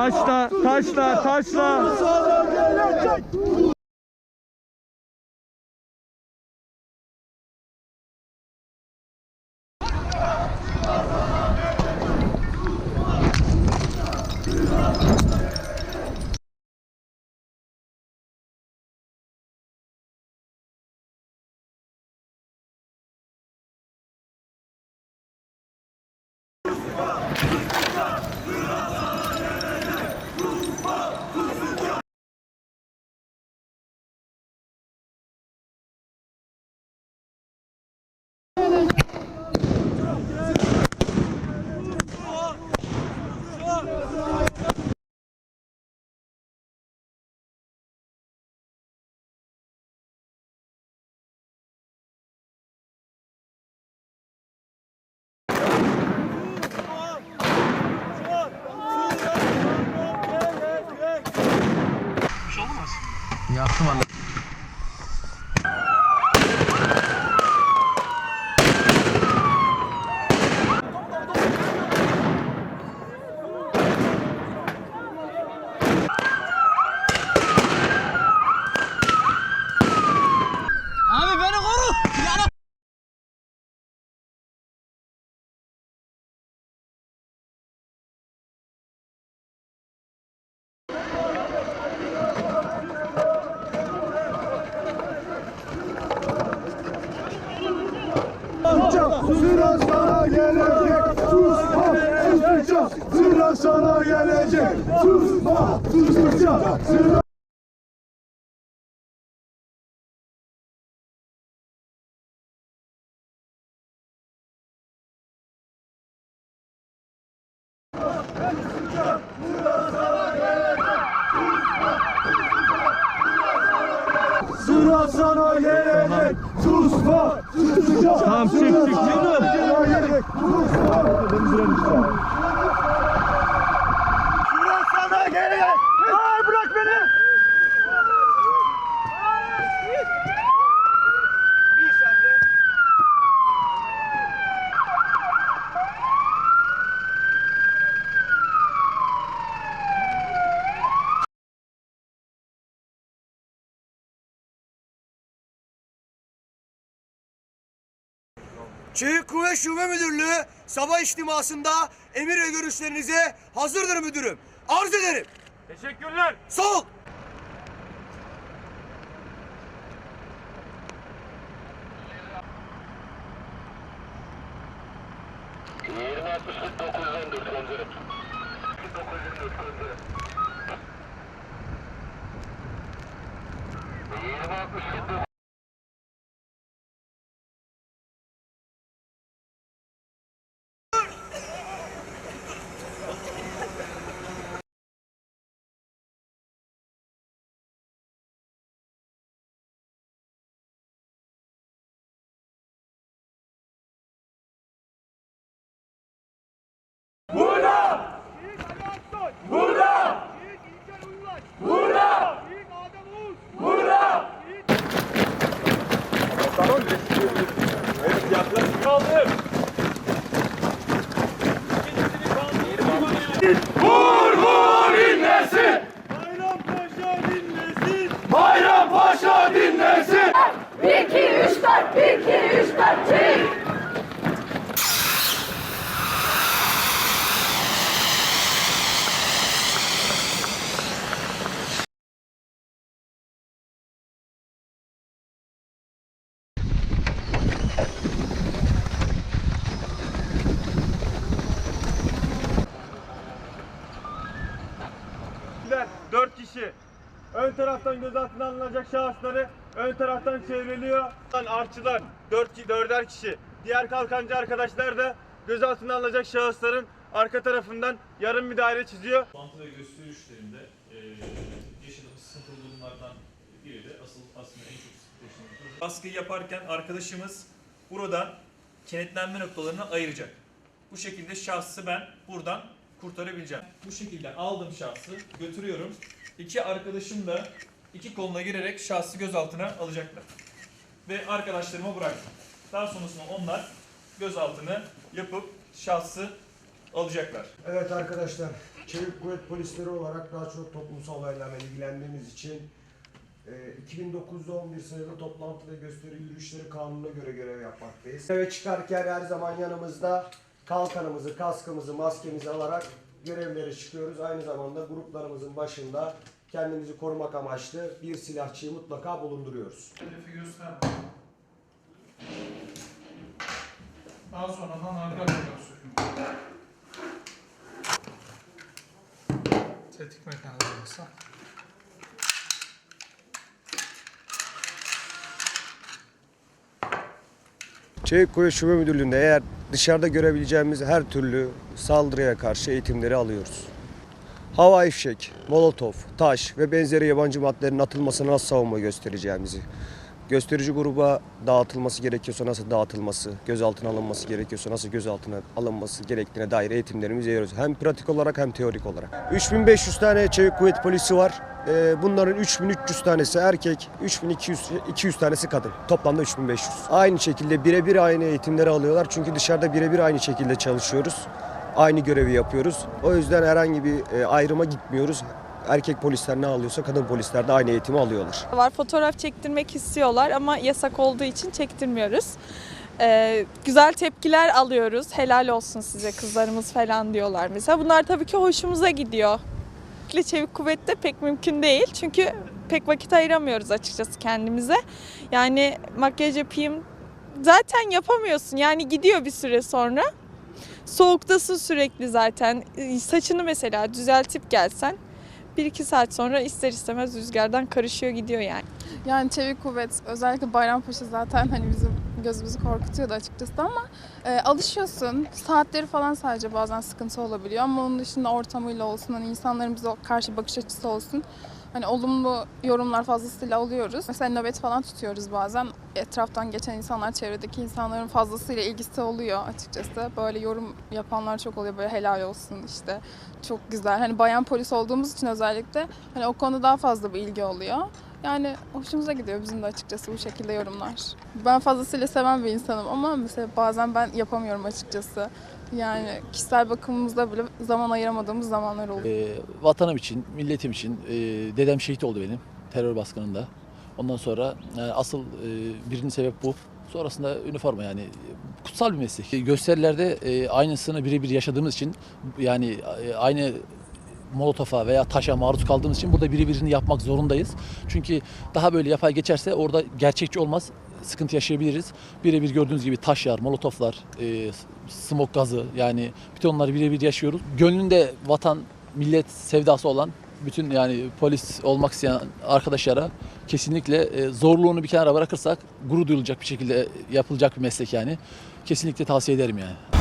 Taşla, taşla, taşla. Come on. Sıra sana gelecek. Susma sustukça Sıra sana gelecek. Susma sustukça Sıra Sıra sana gelecek. Susma sustukça Tamam, çık, Sıra Benzinemişler. Çevik Kuvvet Şube Müdürlüğü sabah içtimasında emir ve görüşlerinize hazırdır müdürüm. Arz ederim. Teşekkürler. Evet yaklaşık kaldır. Vur vur inlesin. Bayram Paşa dinlesin. Bayram Paşa dinlesin. 1 2 3 4 1 2 3 4 1 Ön taraftan gözaltına alınacak şahısları ön taraftan çevriliyor. Artçılar dört, dörder kişi. Diğer kalkancı arkadaşlar da gözaltına alınacak şahısların arka tarafından yarım bir daire çiziyor. toplantı ve gösterişlerinde e, yaşadığımız sıkıntılı durumlardan biri de asıl aslında en çok sıkıntı yaşadığımız baskıyı yaparken arkadaşımız buradan kenetlenme noktalarını ayıracak. Bu şekilde şahsı ben buradan kurtarabileceğim. Bu şekilde aldım şahsı, götürüyorum. İki arkadaşım da iki koluna girerek şahsı gözaltına alacaklar. Ve arkadaşlarıma bıraktım. Daha sonrasında onlar gözaltını yapıp şahsı alacaklar. Evet arkadaşlar, Çevik kuvvet polisleri olarak daha çok toplumsal olaylarla ilgilendiğimiz için e, 2009'da 11 sayılı toplantı ve gösteri yürüyüşleri kanununa göre görev yapmaktayız. Eve çıkarken her zaman yanımızda kalkanımızı, kaskımızı, maskemizi alarak görevlere çıkıyoruz. Aynı zamanda gruplarımızın başında kendimizi korumak amaçlı bir silahçıyı mutlaka bulunduruyoruz. Hedefi gösterme. Daha sonradan arka. Tetik mekanizması. Çevik Kuvvet Şube Müdürlüğü'nde eğer dışarıda görebileceğimiz her türlü saldırıya karşı eğitimleri alıyoruz. Hava ifşek, molotof, taş ve benzeri yabancı maddelerin atılmasına nasıl savunma göstereceğimizi, gösterici gruba dağıtılması gerekiyorsa nasıl dağıtılması, gözaltına alınması gerekiyorsa nasıl gözaltına alınması gerektiğine dair eğitimlerimizi veriyoruz. Hem pratik olarak hem teorik olarak. 3500 tane Çevik Kuvvet polisi var. Ee, Bunların 3300 tanesi erkek, 3200 200 tanesi kadın. Toplamda 3500. Aynı şekilde birebir aynı eğitimleri alıyorlar. Çünkü dışarıda birebir aynı şekilde çalışıyoruz. Aynı görevi yapıyoruz. O yüzden herhangi bir e, ayrıma gitmiyoruz. Erkek polisler ne alıyorsa kadın polisler de aynı eğitimi alıyorlar. var. Fotoğraf çektirmek istiyorlar ama yasak olduğu için çektirmiyoruz. Ee, güzel tepkiler alıyoruz. Helal olsun size kızlarımız falan diyorlar mesela. Bunlar tabii ki hoşumuza gidiyor. Çevik kuvvette pek mümkün değil. Çünkü pek vakit ayıramıyoruz açıkçası kendimize. Yani makyaj yapayım zaten yapamıyorsun. Yani gidiyor bir süre sonra. Soğuktasın sürekli zaten. Ee, Saçını mesela düzeltip gelsen 1-2 saat sonra ister istemez rüzgardan karışıyor gidiyor yani. Yani çevik kuvvet özellikle Bayrampaşa zaten hani bizim gözümüzü korkutuyordu açıkçası ama e, alışıyorsun. Saatleri falan sadece bazen sıkıntı olabiliyor ama onun dışında ortamıyla olsun hani insanların bize karşı bakış açısı olsun. Hani olumlu yorumlar fazlasıyla alıyoruz. Mesela nöbet falan tutuyoruz bazen. Etraftan geçen insanlar, çevredeki insanların fazlasıyla ilgisi oluyor açıkçası. Böyle yorum yapanlar çok oluyor. Böyle helal olsun işte. Çok güzel. Hani bayan polis olduğumuz için özellikle hani o konuda daha fazla bir ilgi oluyor. Yani hoşumuza gidiyor bizim de açıkçası bu şekilde yorumlar. Ben fazlasıyla seven bir insanım ama mesela bazen ben yapamıyorum açıkçası. Yani kişisel bakımımızda bile zaman ayıramadığımız zamanlar oluyor. Ee, vatanım için, milletim için e, dedem şehit oldu benim terör baskınında. Ondan sonra e, asıl e, birinci sebep bu. Sonrasında üniforma yani kutsal bir meslek. Gösterilerde e, aynısını birebir yaşadığımız için yani e, aynı molotofa veya taşa maruz kaldığımız için burada birebirini yapmak zorundayız. Çünkü daha böyle yapay geçerse orada gerçekçi olmaz. Sıkıntı yaşayabiliriz. Birebir gördüğünüz gibi taşlar, molotoflar, e, smok gazı yani bütün onları birebir yaşıyoruz. Gönlünde vatan, millet sevdası olan bütün yani polis olmak isteyen arkadaşlara kesinlikle e, zorluğunu bir kenara bırakırsak gurur duyulacak bir şekilde yapılacak bir meslek yani. Kesinlikle tavsiye ederim yani.